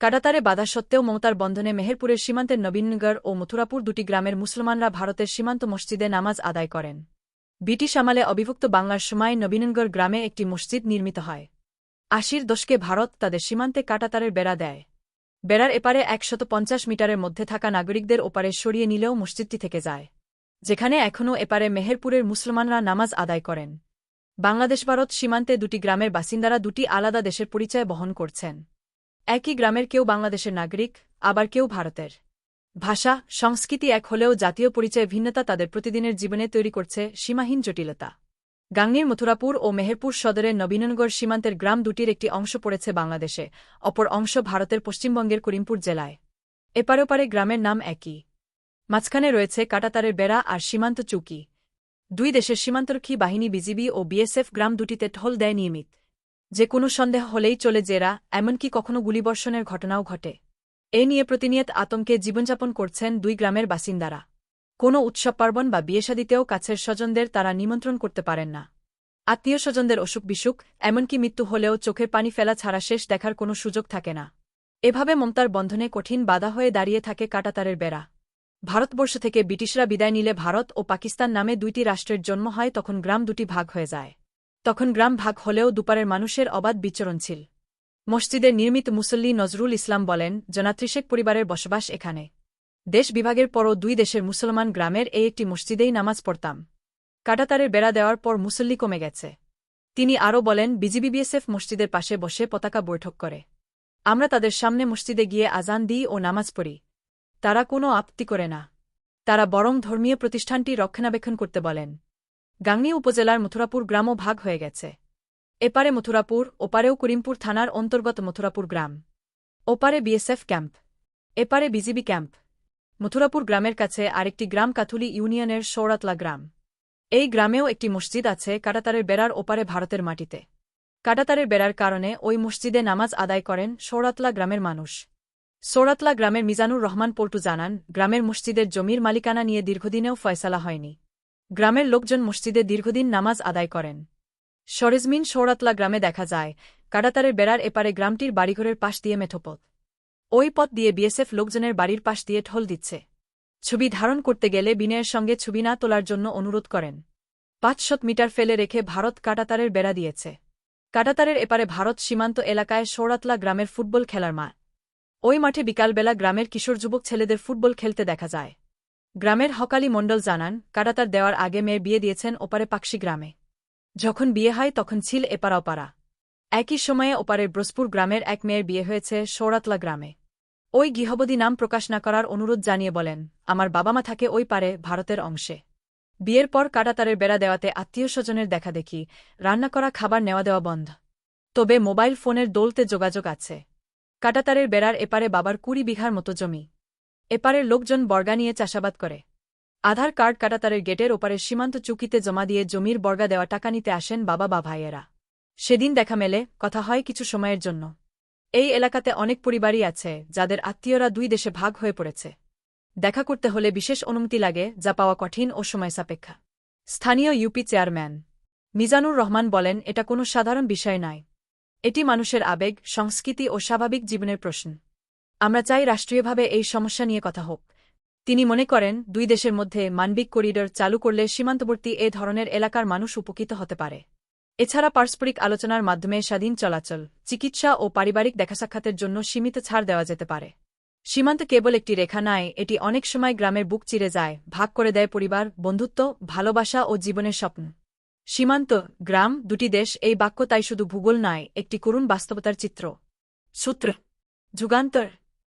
কাটাতারে বাধা সত্ত্বেও মমতার বন্ধনে মেহেরপুরের সীমান্তের নবীনগর ও মথুরাপুর দুটি গ্রামের মুসলমানরা ভারতের সীমান্ত মসজিদে নামাজ আদায় করেন। ব্রিটিশ আমলে অবিভক্ত বাংলার সময় নবীনগর গ্রামে একটি মসজিদ নির্মিত হয়। আশির দশকে ভারত তাদের সীমান্তে কাটাতারের বেড়া দেয়। বেড়ার এপারে একশত পঞ্চাশ মিটারের মধ্যে থাকা নাগরিকদের ওপারে সরিয়ে নিলেও মসজিদটি থেকে যায়। যেখানে এখনও এপারে মেহেরপুরের মুসলমানরা নামাজ আদায় করেন। বাংলাদেশ ভারত সীমান্তে দুটি গ্রামের বাসিন্দারা দুটি আলাদা দেশের পরিচয় বহন করছেন। একই গ্রামের কেউ বাংলাদেশের নাগরিক, আবার কেউ ভারতের। ভাষা, সংস্কৃতি এক হলেও জাতীয় পরিচয় ভিন্নতা তাদের প্রতিদিনের জীবনে তৈরি করছে সীমাহীন জটিলতা। গাংনির মথুরাপুর ও মেহেরপুর সদরের নবীনগর সীমান্তের গ্রাম দুটির একটি অংশ পড়েছে বাংলাদেশে, অপর অংশ ভারতের পশ্চিমবঙ্গের করিমপুর জেলায়। এপারে ওপারে গ্রামের নাম একই। মাঝখানে রয়েছে কাটাতারের বেড়া আর সীমান্ত চুকি। দুই দেশের সীমান্তরক্ষী বাহিনী বিজিবি ও বিএসএফ গ্রাম দুটিতে টহল দেয় নিয়মিত। যে কোনো সন্দেহ হলেই চলে জেরা, এমনকি কখনো গুলিবর্ষণের ঘটনাও ঘটে। এ নিয়ে প্রতিনিয়ত আতঙ্কে জীবনযাপন করছেন দুই গ্রামের বাসিন্দারা। কোনো উৎসব পার্বণ বা বিয়েশাদিতেও কাছের স্বজনদের তারা নিমন্ত্রণ করতে পারেন না। আত্মীয় স্বজনদের অসুখ বিসুখ, এমনকি মৃত্যু হলেও চোখের পানি ফেলা ছাড়া শেষ দেখার কোনো সুযোগ থাকে না। এভাবে মমতার বন্ধনে কঠিন বাধা হয়ে দাঁড়িয়ে থাকে কাটাতারের বেড়া। ভারতবর্ষ থেকে ব্রিটিশরা বিদায় নিলে ভারত ও পাকিস্তান নামে দুইটি রাষ্ট্রের জন্ম হয়, তখন গ্রাম দুটি ভাগ হয়ে যায়। তখন গ্রাম ভাগ হলেও দুপারের মানুষের অবাধ বিচরণ ছিল। মসজিদের নির্মিত মুসল্লি নজরুল ইসলাম বলেন, জনাত্রিশেক পরিবারের বসবাস এখানে। দেশ বিভাগের পরও দুই দেশের মুসলমান গ্রামের এই একটি মসজিদেই নামাজ পড়তাম। কাটাতারের বেড়া দেওয়ার পর মুসল্লি কমে গেছে। তিনি আরও বলেন বিজিবিবিএসএফ মসজিদের পাশে বসে পতাকা বৈঠক করে। আমরা তাদের সামনে মসজিদে গিয়ে আজান দিই ও নামাজ পড়ি। তারা কোনো আপত্তি করে না। তারা বরং ধর্মীয় প্রতিষ্ঠানটি রক্ষণাবেক্ষণ করতে বলেন। গাংনী উপজেলার মথুরাপুর গ্রামও ভাগ হয়ে গেছে। এপারে মথুরাপুর, ওপারেও করিমপুর থানার অন্তর্গত মথুরাপুর গ্রাম। ওপারে বিএসএফ ক্যাম্প। এপারে বিজিবি ক্যাম্প। মথুরাপুর গ্রামের কাছে আরেকটি গ্রাম কাথুলি ইউনিয়নের সৌরাতলা গ্রাম। এই গ্রামেও একটি মসজিদ আছে কাটাতারের বেড়ার ওপারে ভারতের মাটিতে। কাটাতারের বেড়ার কারণে ওই মসজিদে নামাজ আদায় করেন সৌরাতলা গ্রামের মানুষ। সৌরাতলা গ্রামের মিজানুর রহমান পল্টু জানান, গ্রামের মসজিদের জমির মালিকানা নিয়ে দীর্ঘদিনেও ফয়সালা হয়নি। গ্রামের লোকজন মসজিদে দীর্ঘদিন নামাজ আদায় করেন। সরেজমিন সৌরাতলা গ্রামে দেখা যায় কাটাতারের বেড়ার এপারে গ্রামটির বাড়িঘরের পাশ দিয়ে মেঠোপথ। ওই পথ দিয়ে বিএসএফ লোকজনের বাড়ির পাশ দিয়ে ঠল দিচ্ছে। ছবি ধারণ করতে গেলে বিনয়ের সঙ্গে ছবি না তোলার জন্য অনুরোধ করেন। পাঁচশত মিটার ফেলে রেখে ভারত কাটাতারের বেড়া দিয়েছে। কাটাতারের এপারে ভারত সীমান্ত এলাকায় সৌরাতলা গ্রামের ফুটবল খেলার মা ওই মাঠে বিকালবেলা গ্রামের কিশোর যুবক ছেলেদের ফুটবল খেলতে দেখা যায়। গ্রামের হকালি মণ্ডল জানান কাটাতার দেওয়ার আগে মেয়ের বিয়ে দিয়েছেন ওপারে পাকশি গ্রামে। যখন বিয়ে হয় তখন ছিল এপারা ওপারা একই সময়ে ওপারের ব্রসপুর গ্রামের এক মেয়ের বিয়ে হয়েছে সৌরাতলা গ্রামে। ওই গৃহবধী নাম প্রকাশ না করার অনুরোধ জানিয়ে বলেন, আমার বাবা মা থাকে ওই পারে, ভারতের অংশে। বিয়ের পর কাটাতারের বেড়া দেওয়াতে আত্মীয় স্বজনের দেখা দেখি, রান্না করা, খাবার নেওয়া দেওয়া বন্ধ। তবে মোবাইল ফোনের দোলতে যোগাযোগ আছে। কাটাতারের বেড়ার এপারে বাবার কুড়ি বিঘার মতো জমি। এপারের লোকজন বর্গা নিয়ে চাষাবাদ করে। আধার কার্ড কাটাতারের গেটের ওপারের সীমান্ত চুকিতে জমা দিয়ে জমির বর্গা দেওয়া টাকা নিতে আসেন বাবা বা ভাইয়েরা সেদিন দেখা মেলে, কথা হয় কিছু সময়ের জন্য। এই এলাকাতে অনেক পরিবারই আছে, যাদের আত্মীয়রা দুই দেশে ভাগ হয়ে পড়েছে। দেখা করতে হলে বিশেষ অনুমতি লাগে, যা পাওয়া কঠিন ও সময় সাপেক্ষা। স্থানীয় ইউপি চেয়ারম্যান মিজানুর রহমান বলেন, এটা কোনো সাধারণ বিষয় নয়। এটি মানুষের আবেগ, সংস্কৃতি ও স্বাভাবিক জীবনের প্রশ্ন। আমরা চাই রাষ্ট্রীয়ভাবে এই সমস্যা নিয়ে কথা হোক। তিনি মনে করেন, দুই দেশের মধ্যে মানবিক করিডর চালু করলে সীমান্তবর্তী এ ধরনের এলাকার মানুষ উপকৃত হতে পারে। এছাড়া পারস্পরিক আলোচনার মাধ্যমে স্বাধীন চলাচল, চিকিৎসা ও পারিবারিক দেখাসাক্ষাতের জন্য সীমিত ছাড় দেওয়া যেতে পারে। সীমান্ত কেবল একটি রেখা নয়, এটি অনেক সময় গ্রামের বুক চিরে যায়, ভাগ করে দেয় পরিবার, বন্ধুত্ব, ভালোবাসা ও জীবনের স্বপ্ন। সীমান্ত, গ্রাম, দুটি দেশ এই বাক্য তাই শুধু ভূগোল নয়, একটি করুণ বাস্তবতার চিত্র। সূত্র, যুগান্তর।